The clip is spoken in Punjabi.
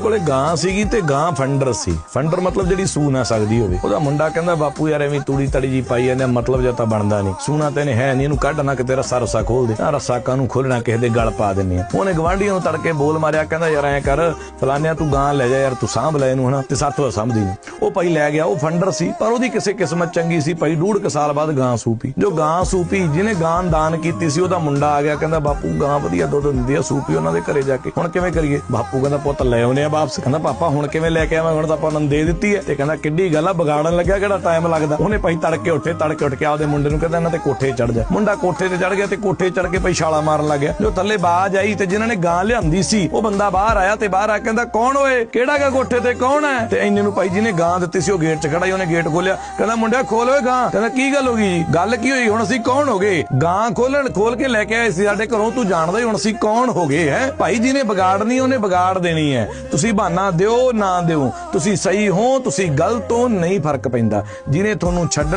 ਕੋਲੇ ਗਾਂ ਸੀਗੀ ਤੇ ਗਾਂ ਫੰਡਰ ਸੀ। ਫੰਡਰ ਮਤਲਬ ਜਿਹੜੀ ਸੂ ਨਾ ਸਕਦੀ ਹੋਵੇ। ਉਹਦਾ ਮੁੰਡਾ ਕਹਿੰਦਾ, ਬਾਪੂ ਯਾਰ, ਐਵੇਂ ਤੂੜੀ ਤੜੀ ਜੀ ਪਾਈ ਜਾਂਦੇ ਮਤਲਬ ਜਾਂ ਤਾਂ ਬਣਦਾ ਨਹੀਂ। ਸੂਣਾ ਤੇ ਨੇ ਹੈ ਨਹੀਂ, ਇਹਨੂੰ ਕੱਢ ਨਾ ਕਿ ਤੇਰਾ ਸਰ ਰਸਾ ਖੋਲ ਦੇ। ਆ ਰਸਾ ਕਾਨੂੰ ਖੋਲਣਾ ਕਿਸੇ ਦੇ ਗਲ ਪਾ ਦਿੰਨੇ ਆ। ਉਹਨੇ ਗਵਾਂਢੀਆਂ ਨੂੰ ਤੜਕੇ ਬੋਲ ਮਾਰਿਆ, ਕਹਿੰਦਾ, ਯਾਰ, ਐਂ ਕਰ ਫਲਾਨਿਆ ਤੂੰ ਗਾਂ ਲੈ ਜਾ, ਯਾਰ, ਤੂੰ ਸਾਂਭ ਲੈ ਇਹਨੂੰ ਹਨਾ, ਤੇ ਸਾਥੋਂ ਸਮਝਦੀ ਨਹੀਂ ਉਹ ਭਾਈ ਲੈ ਗਿਆ, ਉਹ ਫੰਡਰ ਸੀ, ਪਰ ਉਹਦੀ ਕਿਸੇ ਕਿਸਮਤ ਚੰਗੀ ਸੀ। ਭਾਈ ਡੂਢ ਕੁ ਸਾਲ ਬਾਅਦ ਗਾਂ ਸੂਪੀ। ਜੋ ਗਾਂ ਸੂਪੀ, ਜਿਹਨੇ ਗਾਂ ਦਾਨ ਕੀਤੀ ਸੀ, ਉਹਦਾ ਮੁੰਡਾ ਆ ਗਿਆ, ਕਹਿੰਦਾ, ਬਾਪੂ, ਗਾਂ ਵਧੀਆ ਦੁੱਧ ਦਿੰਦੀ ਆ ਸੂਪੀ ਉਹਨਾਂ ਦੇ ਘਰੇ ਜਾ ਕੇ। ਹੁਣ ਕਿਵੇਂ ਕਰੀਏ? ਬਾਪੂ ਕਹਿੰਦਾ, ਪੁੱਤ, ਲੈ ਆਉਨੇ ਆ ਵਾਪਸ ਕਹਿੰਦਾ, ਪਾਪਾ, ਹੁਣ ਕਿਵੇਂ ਲੈ ਕੇ ਆਵਾਂ? ਹੁਣ ਤਾਂ ਆਪਾਂ ਉਹਨਾਂ ਨੂੰ ਦੇ ਦਿੱਤੀ ਹੈ। ਤੇ ਕਹਿੰਦਾ, ਕਿੱਡੀ ਗੱਲ ਆ, ਵਿਗਾੜਨ ਲੱਗਿਆ, ਕਿਹੜਾ ਟਾਈਮ ਲੱਗਦਾ? ਉਹਨੇ ਭਾਈ ਤੜਕੇ ਉੱਠੇ, ਤੜਕੇ ਉੱਠ ਕੇ ਆਪਦੇ ਮੁੰਡੇ ਨੂੰ ਕਹਿੰਦਾ, ਇਹਨਾਂ ਤੇ ਕੋਠੇ ਚੜ ਜਾ। ਮੁੰਡਾ ਕੋਠੇ ਤੇ ਚੜ ਗਿਆ ਤੇ ਕੋਠੇ ਚੜ ਕੇ ਭਾਈ ਛਾਲਾ ਮਾਰਨ ਲੱਗ ਗਿਆ। ਜੋ ਥੱਲੇ ਬਾਜ ਆਈ ਤੇ ਜਿਨ੍ਹਾਂ ਨੇ ਗਾਂ ਲਿਆਂਦੀ ਸੀ, ਉਹ ਬੰਦਾ ਬਾਹਰ ਆਇਆ ਤੇ ਬਾਹਰ ਆ ਕਹਿੰਦਾ, ਕੌਣ ਓਏ? ਕਿਹੜਾ ਗਾ ਕੋਠੇ ਤੇ? ਕੌਣ ਹੈ? ਤੇ ਇੰਨੇ ਨੂੰ ਭਾਈ ਜੀ ਨੇ ਗਾਂ ਦਿੱਤੀ ਸੀ, ਉਹ ਗੇਟ 'ਚ ਖੜਾ ਸੀ, ਉਹਨੇ ਗੇਟ ਖੋਲਿਆ ਕਹਿੰਦਾ, ਮੁੰਡਿਆ, ਖੋਲ ਓਏ ਗਾਂ। ਕਹਿੰਦਾ, ਕੀ ਗੱਲ ਹੋ ਗਈ ਜੀ? ਗੱਲ ਕੀ ਹੋਈ? ਹੁਣ ਅਸੀਂ ਕੌਣ ਹੋ ਗਏ? ਗਾਂ ਖੋਲਣ ਖੋਲ ਕੇ ਲੈ ਕੇ ਆਏ ਸੀ ਸਾਡੇ ਘਰੋਂ, ਤੂੰ ਜਾਣਦਾ ਹੀ ਹੁਣ ਅਸੀਂ ਕੌਣ ਹੋ ਗਏ ਹੈ? ਭਾਈ ਜੀ ਨੇ ਵਿਗਾੜਨੀ, ਉਹਨੇ ਵਿਗਾੜ ਦੇਣੀ ਹੈ। ਤੁਸੀਂ ਬਹਾਨਾ ਦਿਓ, ਨਾ ਦਿਓ। ਤੁਸੀਂ ਸਹੀ ਹੋ, ਤੁਸੀਂ ਗਲਤ ਹੋ, ਨਹੀਂ ਫ਼ਰਕ ਪੈਂਦਾ। ਜਿਹਨੇ ਤੁਹਾਨੂੰ ਛੱਡ